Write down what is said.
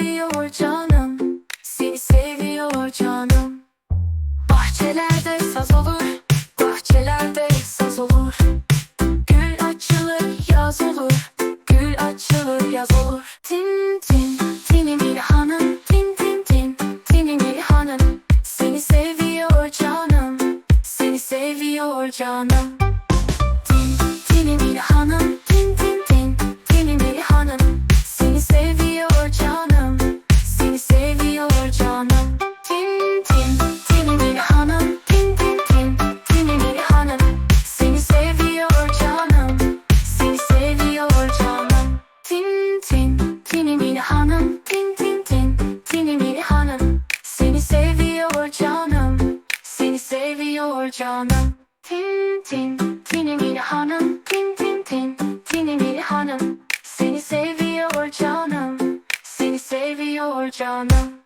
seviyor canım. Seni seviyor canım. Bahçelerde saz olur Bahçelerde saz olur. Gül açılır yaz olur. Gül açılır yaz olur. Tin tin tini bir hanım. Tin tin tin tini bir hanım. Seni seviyor canım. Seni seviyor canım. canım Tin tin. Tinemir hanım Tin tin tin. Tinemir hanım. Seni seviyor canım. Seni seviyor canım.